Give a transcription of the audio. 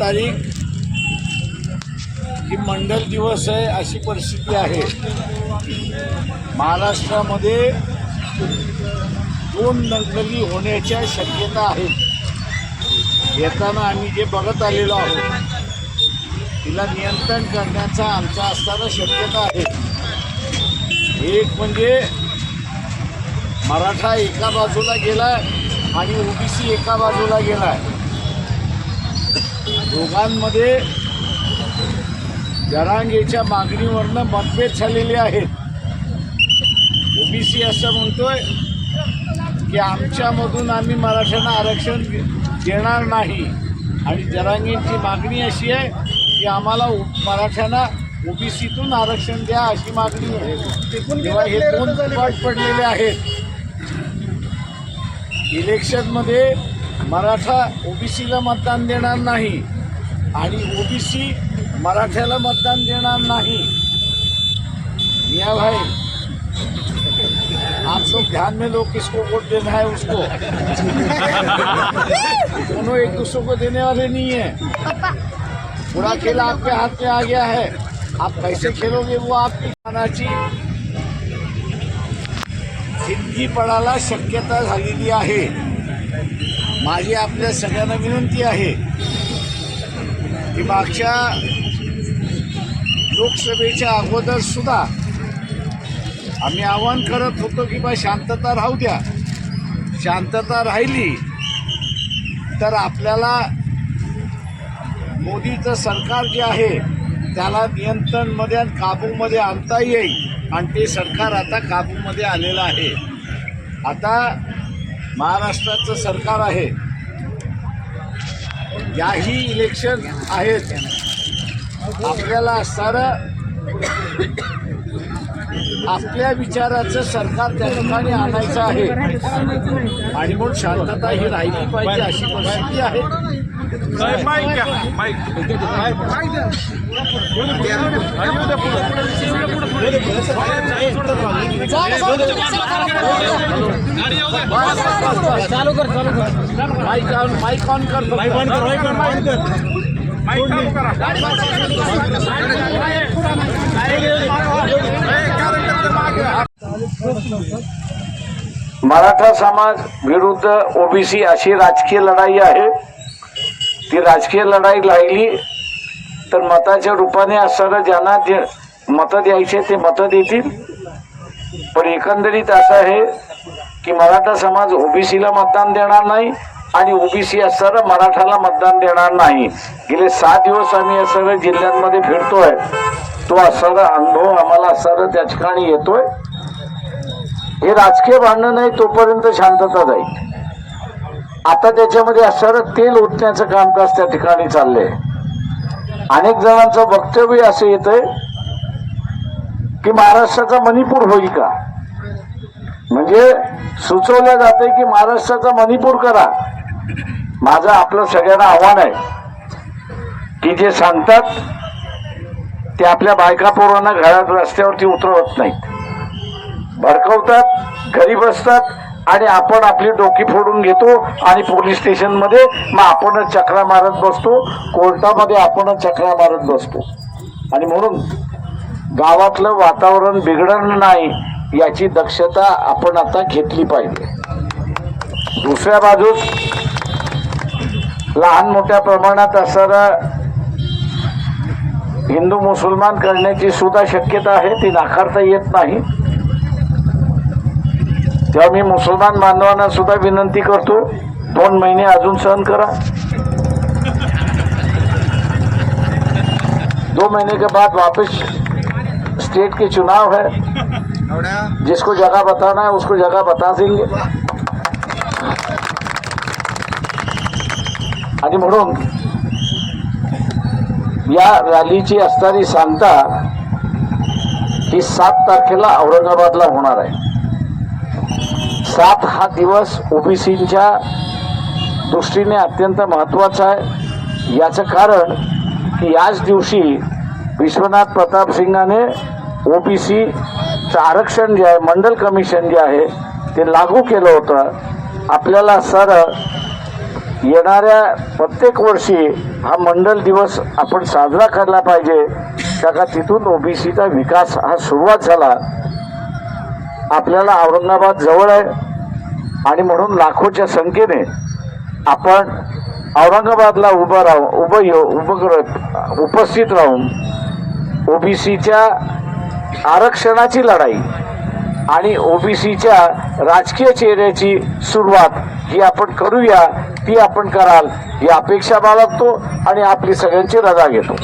तारीख ही मंडल दिवस आहे अशी परिस्थिती आहे. महाराष्ट्रामध्ये दोन दंगली होण्याच्या शक्यता आहेत. येताना आम्ही जे बघत आलेलो आहोत तिला नियंत्रण करण्याचा आमचा असताना शक्यता आहे. एक म्हणजे मराठा एका बाजूला गेला आणि ओबीसी एका बाजूला गेलाय. दोघांमध्ये जरांगेच्या मागणीवरनं मतभेद झालेले आहेत. ओबीसी असं म्हणतोय की आमच्यामधून आम्ही मराठ्यांना आरक्षण देणार नाही. आणि जरांगेंची मागणी अशी आहे की आम्हाला मराठ्यांना ओबीसीतून आरक्षण द्या अशी मागणी आहे. हे दोन गट पडलेले आहेत. इलेक्शनमध्ये मराठा ओबीसीला मतदान देणार नाही ओबीसी मराठ्याला मतदान देणार नहीं. मियाँ भाई, आप लोग ध्यान में लो किसको वोट देना है उसको। दोनों एक दूसरे को देने वाले नहीं है। पूरा खेल आपके हाथ में आ गया है। आप कैसे खेलोगे वो आपकी मनाची ज़िंदगी पडायला शक्यता आहे। माझी आपल्या सगळ्यांना विनंती आहे की मागच्या लोकसभेच्या अगोदर सुद्धा आम्ही आवाहन करत होतो की बा शांतता राहू द्या. शांतता राहिली तर आपल्याला मोदीचं सरकार जे आहे त्याला नियंत्रणमध्ये आणि काबूमध्ये आणता येईल. आणि ते सरकार आता काबूमध्ये आलेलं आहे. आता महाराष्ट्राचं सरकार आहे. याही इलेक्शन आहेत. आपल्याला असणारं आपल्या विचाराचं सरकार त्या ठिकाणी आणायचं आहे. आणि म्हणून शांतता ही राहिली पाहिजे अशी परिस्थिती आहे. चालू कर चालू कर माईक ऑन माईक ऑन कर माईक ऑन कर माईक ऑन माईक कर मराठा समाज विरुद्ध ओबीसी अशी राजकीय लढाई आहे. ती राजकीय लढाई लागली तर मताच्या रूपाने असणारं ज्यांना जे मतं द्यायचे ते मतं देतील. पण एकंदरीत असं आहे की मराठा समाज ओबीसीला मतदान देणार नाही आणि ओबीसी असणारं मराठाला मतदान देणार नाही. गेले सात दिवस आम्ही या सगळ्या जिल्ह्यांमध्ये फिरतोय. तो असणारा अनुभव आम्हाला असणारं त्या ठिकाणी येतोय. हे राजकीय भांडण नाही तोपर्यंत शांतता जाईल. आता त्याच्यामध्ये असणारं तेल ओतण्याचं कामकाज त्या ठिकाणी चाललंय. अनेक जणांचं वक्तव्य असं येतंय की महाराष्ट्राचा मणिपूर होईल का? म्हणजे सुचवलं जाते की महाराष्ट्राचा मणिपूर करा. माझं आपलं सगळ्यांना आव्हान आहे की जे सांगतात ते आपल्या बायका पोरांना घरात रस्त्यावरती उतरवत नाहीत. भडकवतात घरी बसतात आणि आपण आपली डोकी फोडून घेतो आणि पोलीस स्टेशनमध्ये मग आपणच चक्रा मारत बसतो कोर्टामध्ये आपणच चक्रा मारत बसतो. आणि म्हणून गावातलं वातावरण बिघडणं नाही याची दक्षता आपण आता घेतली पाहिजे. दुसऱ्या बाजूस लहान मोठ्या प्रमाणात असणारा हिंदू मुसलमान करण्याची सुद्धा शक्यता आहे ती नाकारता येत नाही. तेव्हा मी मुसलमान बांधवांना सुद्धा विनंती करतो दोन महिने अजून सहन करा. दो महीने के बाद वापस स्टेट के चुनाव है। जिसको जगह बताना है उसको जगह बता देंगे। आणि म्हणून या रॅलीची असणारी सांगता ही सात तारखेला औरंगाबादला होणार आहे. सात हा दिवस ओबीसीच्या दृष्टीने अत्यंत महत्त्वाचा आहे. याचं कारण की याच दिवशी विश्वनाथ प्रताप सिंगाने ओबीसी आरक्षण जे आहे मंडल कमिशन जे आहे ते लागू केलं होतं. आपल्याला सर येणाऱ्या प्रत्येक वर्षी हा मंडल दिवस आपण साजरा करायला पाहिजे. का का तिथून ओबीसीचा विकास हा सुरुवात झाला. आपल्याला औरंगाबाद जवळ आहे. आणि म्हणून लाखोच्या संख्येने आपण औरंगाबादला उभं राहू उभं येऊ उभं करत उपस्थित राहून ओबीसीच्या आरक्षणाची लढाई आणि ओबीसीच्या राजकीय चेहऱ्याची सुरुवात ही आपण करूया ती आपण कराल ही अपेक्षा बाळगतो आणि आपली सगळ्यांची रजा घेतो.